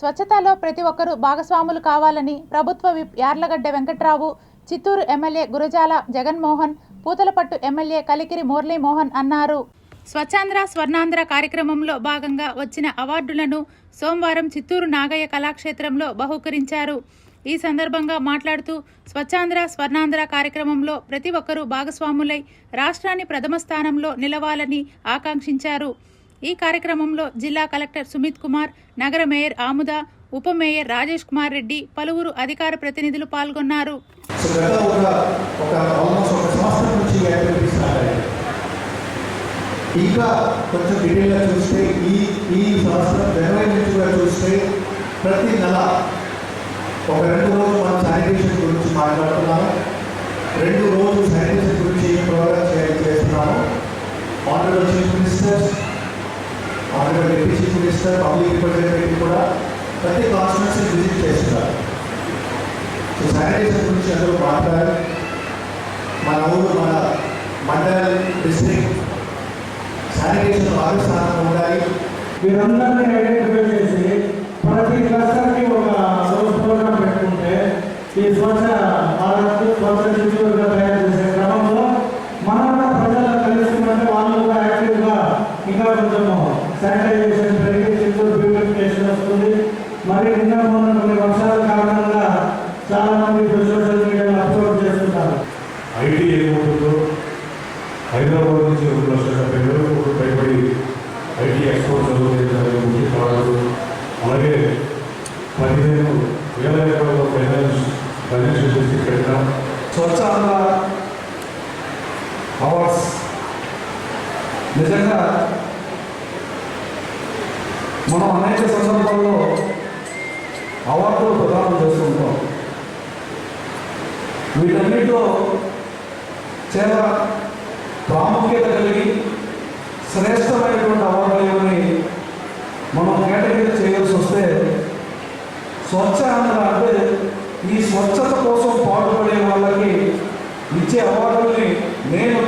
స్వచ్ఛతలో ప్రతి ఒక్కరూ భాగస్వాములు కావాలని ప్రభుత్వ whip Yarlagadda Venkatrao Chittoor MLA Gurazala Jaganmohan Puthalapattu MLA Kalikiri Muralimohan అన్నారు. స్వచ్ఛాంధ్ర స్వర్ణాంధ్ర కార్యక్రమంలో భాగంగా వచ్చిన అవార్డులను సోమవారం చిత్తూరు నాగయ్య కళాక్షేత్రంలో బహుకరించారు. ఈ సందర్భంగా మాట్లాడుతూ స్వచ్ఛాంధ్ర స్వర్ణాంధ్ర కార్యక్రమంలో ప్రతి ఒక్కరూ భాగస్వాములై రాష్ట్రాన్ని ప్రథమ స్థానంలో నిలవాలని ఆకాంక్షించారు. ఈ కార్యక్రమంలో జిల్లా కలెక్టర్ సుమిత్ కుమార్ నగర మేయర్ ఆముద ఉప మేయర్ రాజేష్ కుమార్ రెడ్డి పలువురు అధికార ప్రతినిధులు పాల్గొన్నారు. ఇంకా కొంచెం డీటెయిల్గా చూస్తే ఈ ఈ సంవత్సరం జనవరి నుంచి కూడా చూస్తే ప్రతి నెల ఒక రెండు రోజులు మనం శానిటేషన్ గురించి మాట్లాడుతున్నాము. రెండు రోజులు శానిటేషన్ గురించి ప్రోగ్రామ్ చేస్తున్నాము. Honourable chief minister honourable deputy chief minister public representative కూడా ప్రతి కాన్స్టిట్యూన్సీ విజిట్ చేస్తున్నారు. సో శానిటేషన్ గురించి అందరూ మాట్లాడారు. మన ఊరు మన మండల్ డిస్ట్రిక్ట్ శానిటేషన్ బాగా స్థానం ఉండాలి. మీరందరినీ ఐడెంటిఫై చేసి ప్రతి క్లస్టర్కి ఒక శానిటైజేషన్ పెరిగి చిత్తూరు ప్యూరిఫికేషన్ వస్తుంది. మరి నిన్న మొన్న కొన్ని వర్షాల కారణంగా చాలా మంది సోషల్ మీడియాలో అప్లోడ్ చేస్తుంటారు. ఐటీ ఏమవుతుందో హైదరాబాద్ నుంచి ఒక లక్షల డెబ్బై వేల కోట్లు పైబడి ఐటీ ఎక్స్పోర్ట్ జరుగుతుంది ముఖ్య కారణాలు అలాగే పదిహేను వేల ఎకరాల ఫైనాన్స్ ఫైనాన్షియల్ డిస్ట్రిక్ట్ పెట్టిన స్వచ్ఛ ఆంధ్ర అవార్డ్స్. నిజంగా మనం అనేక సందర్భాల్లో అవార్డులు ప్రదానం చేస్తుంటాం వీటన్నిటిలో చాలా ప్రాముఖ్యత కలిగి శ్రేష్టమైనటువంటి అవార్డులు ఏమని మనం కేటగిరీ చేయాల్సి వస్తే స్వచ్ఛ ఆంధ్ర అంటే ఈ స్వచ్ఛత కోసం పాటుపడే వాళ్ళకి ఇచ్చే అవార్డుల్ని నేను